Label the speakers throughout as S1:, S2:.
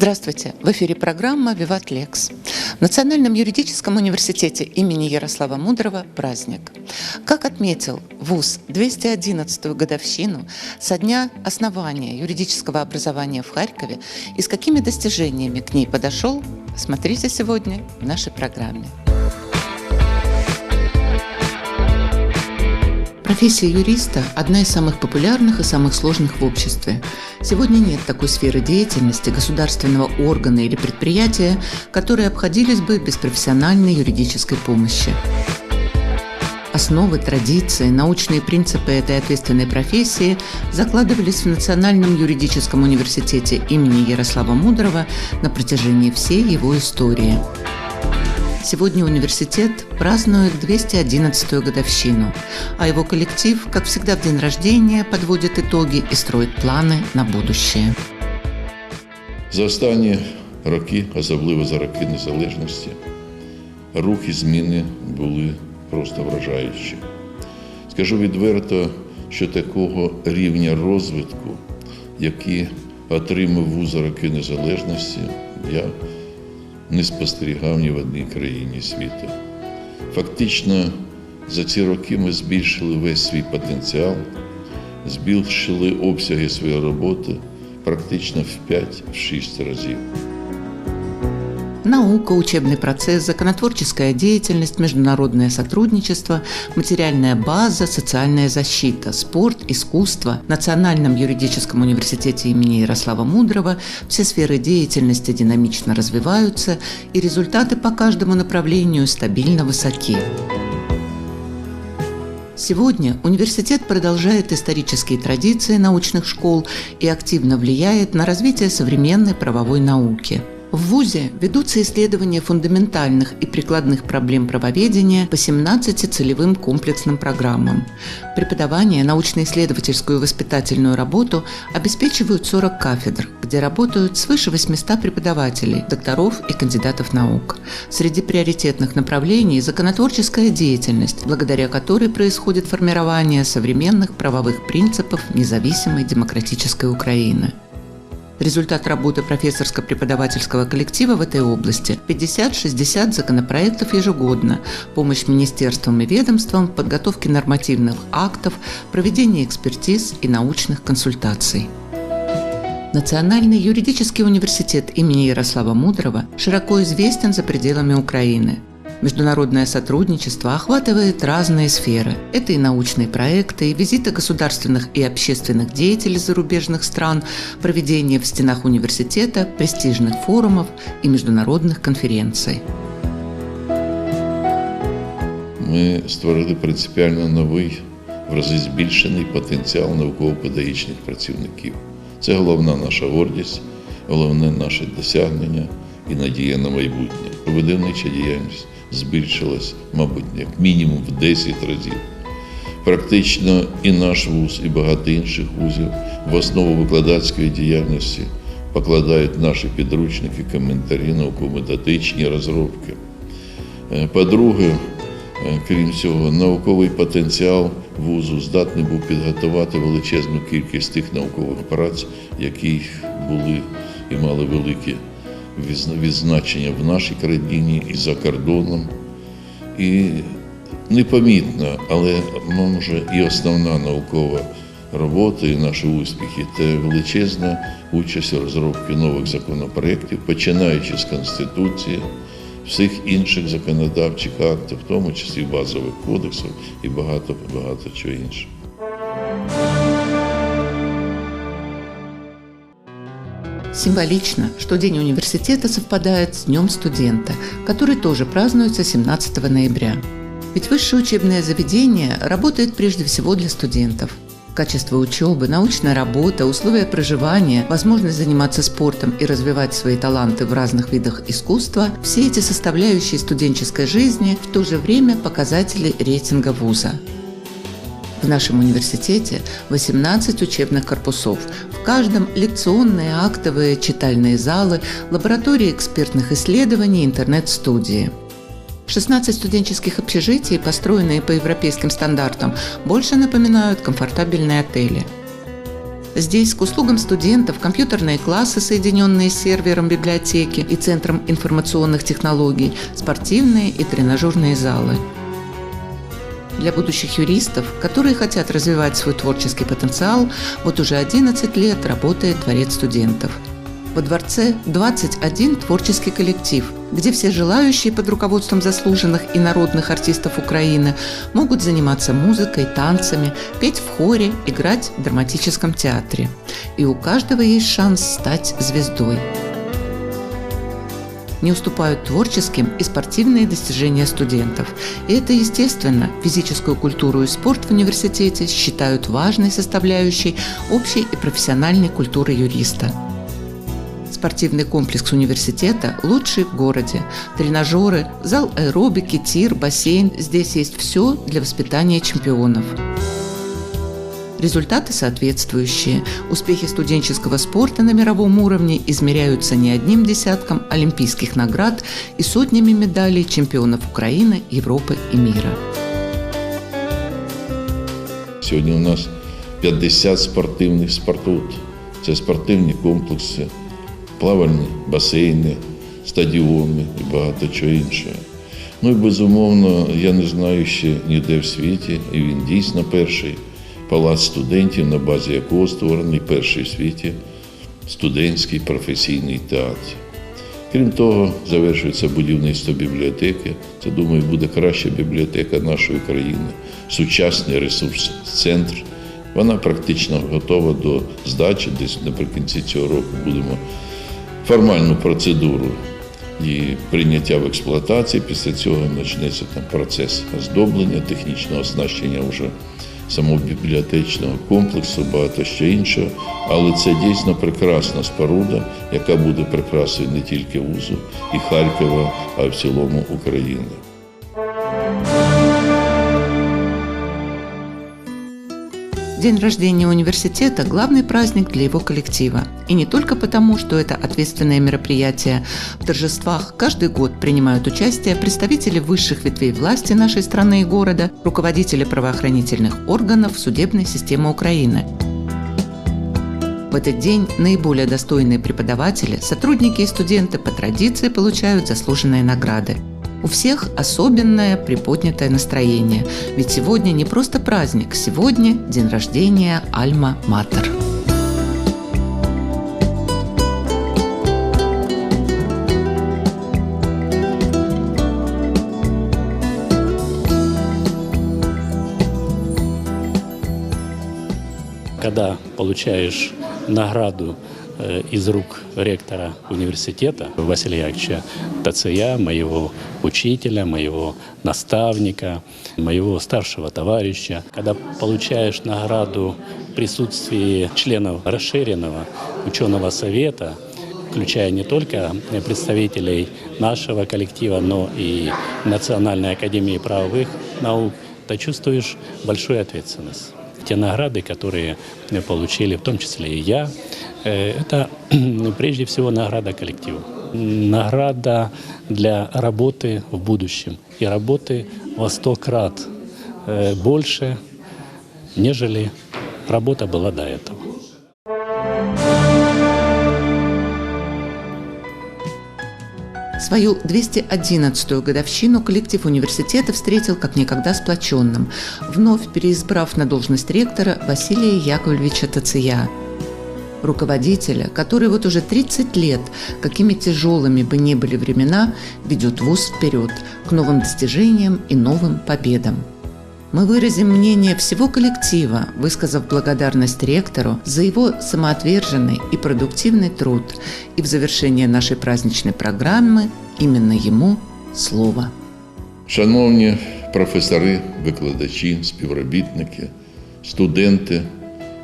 S1: Здравствуйте! В эфире программа «Виват Лекс». В Национальном юридическом университете имени Ярослава Мудрого праздник. Как отметил ВУЗ 211-ю годовщину со дня основания юридического образования в Харькове и с какими достижениями к ней подошел, смотрите сегодня в нашей программе. Профессия юриста – одна из самых популярных и самых сложных в обществе. Сегодня нет такой сферы деятельности государственного органа или предприятия, которые обходились бы без профессиональной юридической помощи. Основы, традиции, научные принципы этой ответственной профессии закладывались в Национальном юридическом университете имени Ярослава Мудрого на протяжении всей его истории. Сегодня университет празднует 211-ю годовщину, а его коллектив, как всегда в день рождения, подводит итоги и строит планы на будущее.
S2: За останні роки, особливо за роки незалежності, рухи зміни були просто вражаючі. Скажу відверто, що такого рівня розвитку, який отримав вуз за роки незалежності, я не спостерігав ні в одній країні світу. Фактично, за ці роки ми збільшили весь свій потенціал, збільшили обсяги своєї роботи практично в 5-6 разів.
S1: Наука, учебный процесс, законотворческая деятельность, международное сотрудничество, материальная база, социальная защита, спорт, искусство. В Национальном юридическом университете имени Ярослава Мудрого все сферы деятельности динамично развиваются, и результаты по каждому направлению стабильно высоки. Сегодня университет продолжает исторические традиции научных школ и активно влияет на развитие современной правовой науки – в ВУЗе ведутся исследования фундаментальных и прикладных проблем правоведения по 17 целевым комплексным программам. Преподавание, научно-исследовательскую и воспитательную работу обеспечивают 40 кафедр, где работают свыше 800 преподавателей, докторов и кандидатов наук. Среди приоритетных направлений – законотворческая деятельность, благодаря которой происходит формирование современных правовых принципов независимой демократической Украины. Результат работы профессорско-преподавательского коллектива в этой области – 50-60 законопроектов ежегодно, помощь министерствам и ведомствам в подготовке нормативных актов, проведение экспертиз и научных консультаций. Национальный юридический университет имени Ярослава Мудрого широко известен за пределами Украины. Международное сотрудничество охватывает разные сферы. Это и научные проекты, и визиты государственных и общественных деятелей зарубежных стран, проведение в стенах университета престижных форумов и международных конференций.
S2: Ми створили принципіально новий, в рази збільшений потенціал науково-педагогічних працівників. Це головна наша гордість, головне наше досягнення і надія на майбутнє. Видавнича діяльність Збільшилась, мабуть, як мінімум в 10 разів. Практично і наш вуз, і багато інших вузів в основу викладацької діяльності покладають наші підручники, коментарі, науково-методичні розробки. Е, по-друге, е, крім цього, науковий потенціал вузу здатний був підготувати величезну кількість тих наукових праць, які були і мали великі відзначення в нашій країні і за кордоном. І непомітно, але може і основна наукова робота, і наші успіхи це величезна участь у розробці нових законопроєктів, починаючи з Конституції, всіх інших законодавчих актів, в тому числі базових кодексів і багато багато чого іншого.
S1: Символично, что День университета совпадает с Днем студента, который тоже празднуется 17 ноября. Ведь высшее учебное заведение работает прежде всего для студентов. Качество учебы, научная работа, условия проживания, возможность заниматься спортом и развивать свои таланты в разных видах искусства – все эти составляющие студенческой жизни в то же время показатели рейтинга вуза. В нашем университете 18 учебных корпусов. В каждом лекционные, актовые, читальные залы, лаборатории экспертных исследований, интернет-студии. 16 студенческих общежитий, построенные по европейским стандартам, больше напоминают комфортабельные отели. Здесь к услугам студентов компьютерные классы, соединенные с сервером библиотеки и Центром информационных технологий, спортивные и тренажерные залы. Для будущих юристов, которые хотят развивать свой творческий потенциал, вот уже 11 лет работает Дворец студентов – во дворце 21 творческий коллектив, где все желающие под руководством заслуженных и народных артистов Украины могут заниматься музыкой, танцами, петь в хоре, играть в драматическом театре. И у каждого есть шанс стать звездой. Не уступают творческим и спортивные достижения студентов. И это естественно. Физическую культуру и спорт в университете считают важной составляющей общей и профессиональной культуры юриста – Спортивный комплекс университета лучший в городе. Тренажеры, зал аэробики, тир, бассейн. Здесь есть все для воспитания чемпионов. Результаты соответствующие. Успехи студенческого спорта на мировом уровне измеряются не одним десятком олимпийских наград и сотнями медалей чемпионов Украины, Европы и мира.
S2: Сегодня у нас 50 спортивных спортут. Це спортивні комплекси, плавальні басейни, стадіони і багато чого іншого. Ну і безумовно, я не знаю ще ніде в світі, і він дійсно перший Палац студентів, на базі якого створений перший в світі студентський професійний театр. Крім того, завершується будівництво бібліотеки. Це, думаю, буде краща бібліотека нашої країни, сучасний ресурс центр. Вона практично готова до здачі. Десь наприкінці цього року будемо формальну процедуру і прийняття в експлуатації. Після цього почнеться там процес оздоблення, технічного оснащення вже самого бібліотечного комплексу, багато що іншого. Але це дійсно прекрасна споруда, яка буде прикрасою не тільки вузу і Харкова, а й в цілому України.
S1: День рождения университета – главный праздник для его коллектива. И не только потому, что это ответственное мероприятие. В торжествах каждый год принимают участие представители высших ветвей власти нашей страны и города, руководители правоохранительных органов, судебной системы Украины. В этот день наиболее достойные преподаватели, сотрудники и студенты по традиции получают заслуженные награды – у всех особенное приподнятое настроение, ведь сегодня не просто праздник, сегодня день рождения Альма-Матер.
S3: Когда получаешь награду из рук ректора университета Василия Яковлевича Тация, моего учителя, моего наставника, моего старшего товарища. Когда получаешь награду в присутствии членов расширенного ученого совета, включая не только представителей нашего коллектива, но и Национальной академии правовых наук, ты чувствуешь большую ответственность. Те награды, которые получили, в том числе и я, Э, это прежде всего награда коллективу. Награда для работы в будущем и работы во сто крат э, больше, нежели работа была до этого.
S1: Свою 211-ю годовщину коллектив университета встретил как никогда сплоченным, вновь переизбрав на должность ректора Василия Яковлевича Тация – руководителя, который вот уже 30 лет, какими тяжелыми бы ни были времена, ведет ВУЗ вперед, к новым достижениям и новым победам. Мы выразим мнение всего коллектива, высказав благодарность ректору за его самоотверженный и продуктивный труд. И в завершение нашей праздничной программы именно ему слово.
S2: Шановні професори, викладачі, співробітники, студенти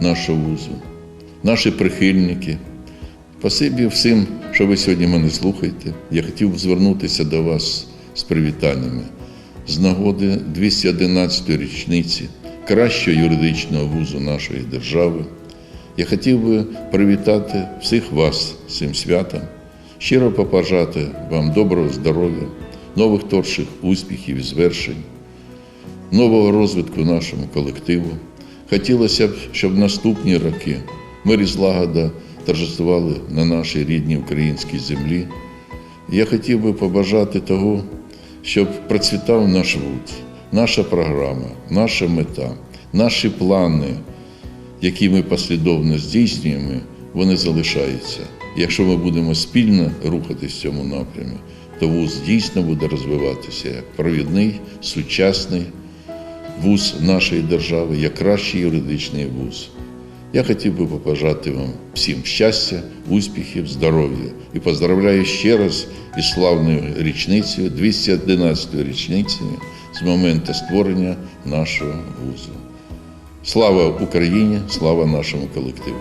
S2: нашого вузу наші прихильники. Спасибі всім, що ви сьогодні мене слухаєте. Я хотів звернутися до вас з привітаннями з нагоди 211-ї річниці кращого юридичного вузу нашої держави. Я хотів би привітати всіх вас з цим святом, щиро побажати вам доброго здоров'я, нових творчих успіхів і звершень, нового розвитку нашому колективу. Хотілося б, щоб наступні роки мир і злагода торжествували на нашій рідній українській землі. Я хотів би побажати того, щоб процвітав наш вуз, наша програма, наша мета, наші плани, які ми послідовно здійснюємо, вони залишаються. Якщо ми будемо спільно рухатись в цьому напрямі, то вуз дійсно буде розвиватися як провідний, сучасний вуз нашої держави, як кращий юридичний вуз. Я хотів би побажати вам всім щастя, успіхів, здоров'я і поздравляю ще раз із славною річницею, 211 річницею з моменту створення нашого вузу. Слава Україні, слава нашому колективу!